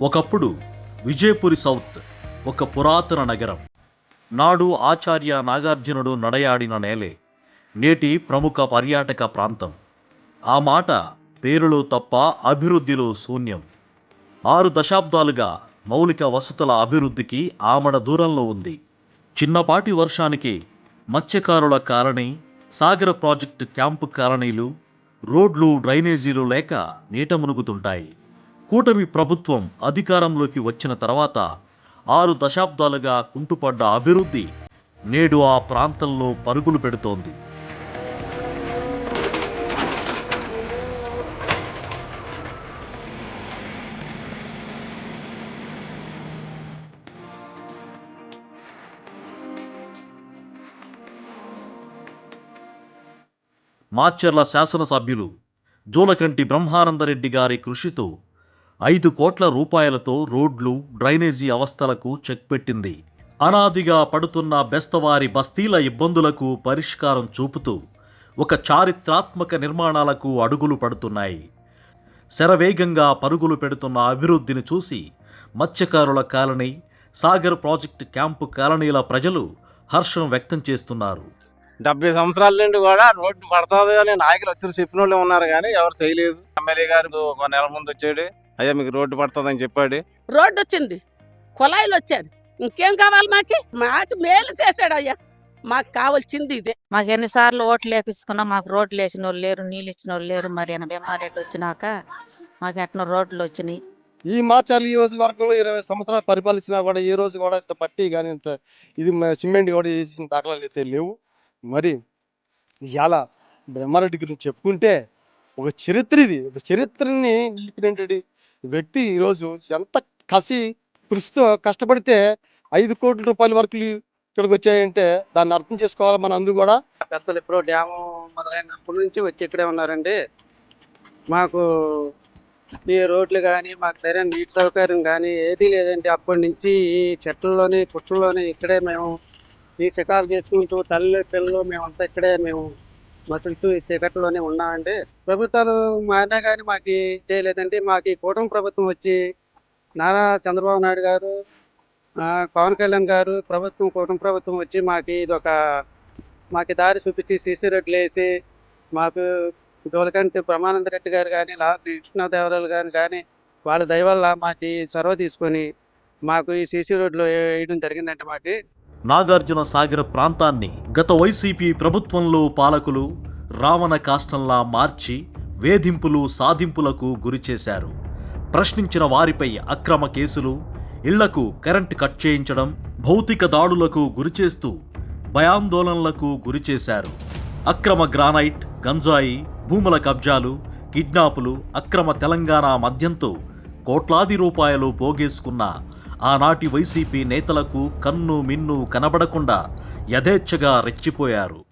ఒకప్పుడు విజయపురి సౌత్ ఒక పురాతన నగరం. నాడు ఆచార్య నాగార్జునుడు నడయాడిన నేలే నేటి ప్రముఖ పర్యాటక ప్రాంతం. ఆ మాట పేరులో తప్ప అభివృద్ధిలో శూన్యం. ఆరు దశాబ్దాలుగా మౌలిక వసతుల అభివృద్ధికి ఆమడ దూరంలో ఉంది. చిన్నపాటి వర్షానికి మత్స్యకారుల కాలనీ సాగర ప్రాజెక్టు క్యాంపు కాలనీలు రోడ్లు డ్రైనేజీలు లేక నీట మునుగుతుంటాయి. కూటమి ప్రభుత్వం అధికారంలోకి వచ్చిన తర్వాత ఆరు దశాబ్దాలుగా కుంటుపడ్డ అభివృద్ధి నేడు ఆ ప్రాంతంలో పరుగులు పెడుతోంది. మాచర్ల శాసనసభ్యులు జోలకంటి బ్రహ్మానందరెడ్డి గారి కృషితో ఐదు కోట్ల రూపాయలతో రోడ్లు డ్రైనేజీ అవస్థలకు చెక్ పెట్టింది. అనాదిగా పడుతున్న బెస్తవారి బస్తీల ఇబ్బందులకు పరిష్కారం చూపుతూ ఒక చారిత్రాత్మక నిర్మాణాలకు అడుగులు పడుతున్నాయి. శరవేగంగా పరుగులు పెడుతున్న అభివృద్ధిని చూసి మత్స్యకారుల కాలనీ సాగర్ ప్రాజెక్టు క్యాంపు కాలనీల ప్రజలు హర్షం వ్యక్తం చేస్తున్నారు. డెబ్బై సంవత్సరాల నుండి కూడా రోడ్డు పడుతుంది అని నాయకులు వచ్చి చెప్పిన వాళ్ళు ఉన్నారు కానీ ఎవరు చేయలేదు. ఎమ్మెల్యే గారు ఒక నెల ముందు వచ్చాడు. అయ్యా మీకు రోడ్డు పడుతుందని చెప్పాడు. రోడ్డు వచ్చింది కుళాయిలు వచ్చారు ఇంకేం కావాలి మాకి? మాకు మేలు చేశాడు అయ్యా మాకు కావాల్సింది ఇదే. మాకు ఎన్నిసార్లు ఓట్లు వేపించుకున్నా మాకు రోడ్లు వేసిన వాళ్ళు లేరు నీళ్ళు ఇచ్చిన వాళ్ళు లేరు. మరి ఆయన బెమ్మారెడ్డి వచ్చినాక మాకు ఎట్లా రోడ్లు వచ్చినాయి? ఈ మాచార్ల నియోజకవర్గంలో ఇరవై సంవత్సరాలు పరిపాలించినా కూడా ఈ రోజు కూడా ఇంత మట్టి కానీ ఇంత ఇది మ- సిమెంట్ కూడా వేసిన దాఖలాలు అయితే లేవు. మరి ఇలా బ్రహ్మారెడ్డి గురించి చెప్పుకుంటే ఒక చరిత్ర ఇది. ఒక చరిత్రని నిలిపినటువంటి వ్యక్తి ఈరోజు ఎంత కసి కృషితో కష్టపడితే ఐదు కోట్ల రూపాయల వరకు ఇక్కడికి వచ్చాయంటే దాన్ని అర్థం చేసుకోవాలి మన అందు కూడా. పెద్దలు ఎప్పుడో డ్యాము మొదలైనప్పటి నుంచి వచ్చి ఇక్కడే ఉన్నారండి. మాకు ఈ రోడ్లు కానీ మాకు సరైన నీటి సౌకర్యం కానీ ఏదీ లేదండి. అప్పటి నుంచి ఈ చెట్లలోని పుట్టల్లోని ఇక్కడే మేము ఈ శకాలు చేసుకుంటూ తల్లి పిల్లలు మేమంతా ఇక్కడే మేము మసులుతూ ఈ చీకట్లోనే ఉన్నామండి ప్రభుత్వాలు మారినా కానీ మాకు చేయలేదండి. మాకు ఈ కూటమి ప్రభుత్వం వచ్చి నారా చంద్రబాబు నాయుడు గారు పవన్ కళ్యాణ్ గారు ప్రభుత్వం కూటమి ప్రభుత్వం వచ్చి మాకు ఇది ఒక మాకు దారి చూపించి సీసీ రోడ్లు వేసి మాకు డోలకంటి ప్రమానంద రెడ్డి గారు కానీ లా కృష్ణదేవరాయలు గారు కానీ వాళ్ళ దయవల్ల మాకు ఈ చొరవ తీసుకొని మాకు ఈ సీసీ రోడ్లు వేయడం జరిగిందంటే మాకు. నాగార్జున సాగర ప్రాంతాన్ని గత వైసీపీ ప్రభుత్వంలో పాలకులు రావణ కాష్టంలా మార్చి వేధింపులు సాధింపులకు గురిచేశారు ప్రశ్నించిన వారిపై అక్రమ కేసులు ఇళ్ళకు కరెంట్ కట్ చేయించడం భౌతిక దాడులకు గురిచేస్తూ భయాందోళనలకు గురిచేశారు అక్రమ గ్రానైట్ గంజాయి భూముల కబ్జాలు కిడ్నాపులు అక్రమ తెలంగాణ మద్యంతో కోట్లాది రూపాయలు పోగేసుకున్న ఆనాటి వైసీపీ నేతలకు కన్ను మిన్ను కనబడకుండా యథేచ్ఛగా రెచ్చిపోయారు.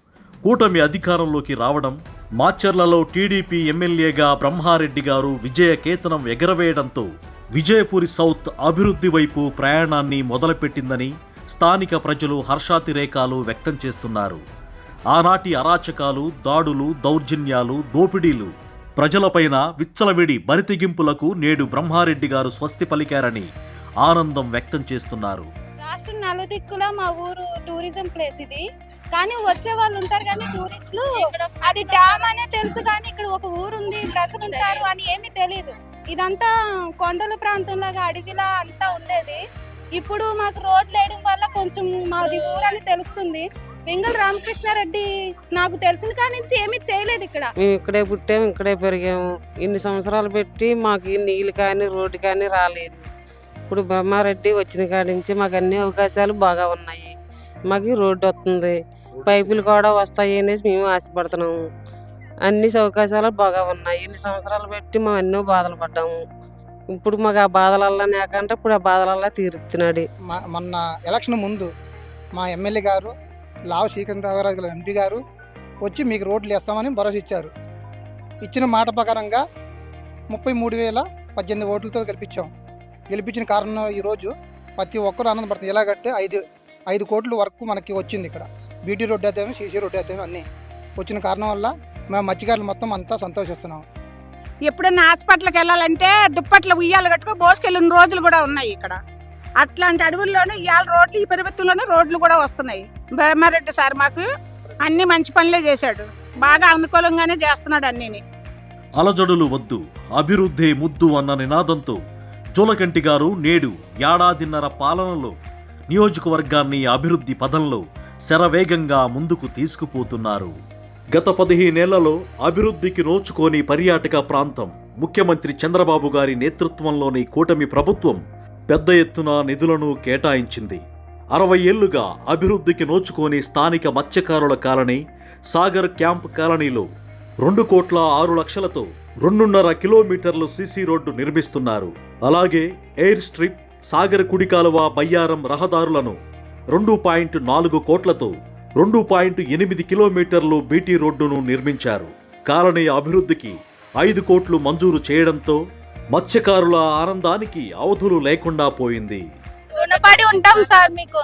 కూటమి అధికారంలోకి రావడం మాచర్లలో టీడీపీ ఎమ్మెల్యేగా బ్రహ్మారెడ్డి గారు విజయకేతనం ఎగరవేయడంతో విజయపురి సౌత్ అభివృద్ధి వైపు ప్రయాణాన్ని మొదలుపెట్టిందని స్థానిక ప్రజలు హర్షాతిరేకాలు వ్యక్తం చేస్తున్నారు. ఆనాటి అరాచకాలు దాడులు దౌర్జన్యాలు దోపిడీలు ప్రజలపైన విచ్చలవిడి బరితెగింపులకు నేడు బ్రహ్మారెడ్డి గారు స్వస్తి పలికారని ఆనందం వ్యక్తం చేస్తున్నారు. రాష్ట్రం నలుదిక్కులో మా ఊరు టూరిజం ప్లేస్ ఇది. కానీ వచ్చే వాళ్ళు ఉంటారు కానీ టూరిస్టులు అది డ్యామ్ అనే తెలుసు కానీ ఇక్కడ ఒక ఊరు ఉంది ప్రజలు ఉంటారు అని ఏమీ తెలియదు ఇదంతా కొండల ప్రాంతంలాగా అడవిలా అంతా ఉండేది. ఇప్పుడు మాకు రోడ్లు వేయడం వల్ల కొంచెం మాది ఊరు అని తెలుస్తుంది. వెంగళ రామకృష్ణారెడ్డి నాకు తెలిసిన కాడి నుంచి ఏమీ చేయలేదు ఇక్కడ. మేము ఇక్కడే పుట్టాము ఇక్కడే పెరిగాము. ఇన్ని సంవత్సరాలు పెట్టి మాకు నీళ్ళు కానీ రోడ్డు కానీ రాలేదు. ఇప్పుడు బ్రహ్మారెడ్డి వచ్చిన కాడి నుంచి మాకు అన్ని అవకాశాలు బాగా ఉన్నాయి. మాకు రోడ్డు వస్తుంది. పైపులు కూడా వస్తాయి అనేసి మేము ఆశపడుతున్నాము. అన్ని అవకాశాలు బాగా ఉన్నాయి. ఇన్ని సంవత్సరాలు పెట్టి మేము ఎన్నో బాధలు పడ్డాము. ఇప్పుడు మాకు ఆ బాధలల్లా లేకంటే ఇప్పుడు ఆ బాధలల్లా తీరుతున్నాడు. మా మొన్న ఎలక్షన్ ముందు మా ఎమ్మెల్యే గారు లావు శ్రీకాంతరావు గారు ఎంపీ గారు వచ్చి మీకు రోడ్లు వేస్తామని భరోసా ఇచ్చారు. ఇచ్చిన మాట ప్రకారంగా ముప్పై మూడు వేల పద్దెనిమిది ఓట్లతో గెలిపించాం. గెలిపించిన కారణం ఈరోజు ప్రతి ఒక్కరు ఆనందపడుతుంది ఎలాగంటే ఐదు ఐదు కోట్ల వరకు మనకి వచ్చింది ఇక్కడ. బీటీ రోడ్డు అయితే సీసీ రోడ్డు అయితే అన్నీ వచ్చిన కారణం వల్ల మేము మత్స్యకారులు మొత్తం అంతా సంతోషిస్తున్నాం. ఎప్పుడైనా హాస్పిటల్కి వెళ్ళాలంటే దుప్పట్ల ఉయ్యాలు కట్టుకో మోసుకెళ్ళిన రోజులు కూడా ఉన్నాయి ఇక్కడ. అట్లాంటి అడవుల్లోనే ఇవాళ రోడ్లు ఈ ప్రభుత్వంలోనే రోడ్లు కూడా వస్తున్నాయి. భీమారెడ్డి సార్ మాకు అన్ని మంచి పనులే చేశాడు. బాగా అనుకూలంగానే చేస్తున్నాడు అన్నిని. అలజడులు వద్దు అభివృద్ధే ముద్దు అన్న నినాదంతో జోలకంటి గారు నేడు ఏడాదిన్నర పాలనలో నియోజకవర్గాన్ని అభివృద్ధి పదంలో శరవేగంగా ముందుకు తీసుకుపోతున్నారు. గత పదిహేనేళ్ళలో అభివృద్ధికి నోచుకోని పర్యాటక ప్రాంతం ముఖ్యమంత్రి చంద్రబాబు గారి నేతృత్వంలోని కూటమి ప్రభుత్వం పెద్ద ఎత్తున నిధులను కేటాయించింది. అరవై ఏళ్ళుగా అభివృద్ధికి నోచుకోని స్థానిక మత్స్యకారుల కాలనీ సాగర్ క్యాంప్ కాలనీలో రెండు కోట్ల ఆరు లక్షలతో రెండున్నర కిలోమీటర్లు సీసీ రోడ్డు నిర్మిస్తున్నారు. అలాగే ఎయిర్ స్ట్రిప్ సాగర్ కుడికాలువ బయ్యారం రహదారులను రెండు పాయింట్ నాలుగు కోట్లతో రెండు పాయింట్ ఎనిమిది కిలోమీటర్లు బీటీ రోడ్డును నిర్మించారు. కాలనీ అభివృద్ధికి ఐదు కోట్లు మంజూరు చేయడంతో మత్స్యకారుల ఆనందానికి అవధులు లేకుండా పోయింది. రుణపడి ఉంటాం సార్ మీకు.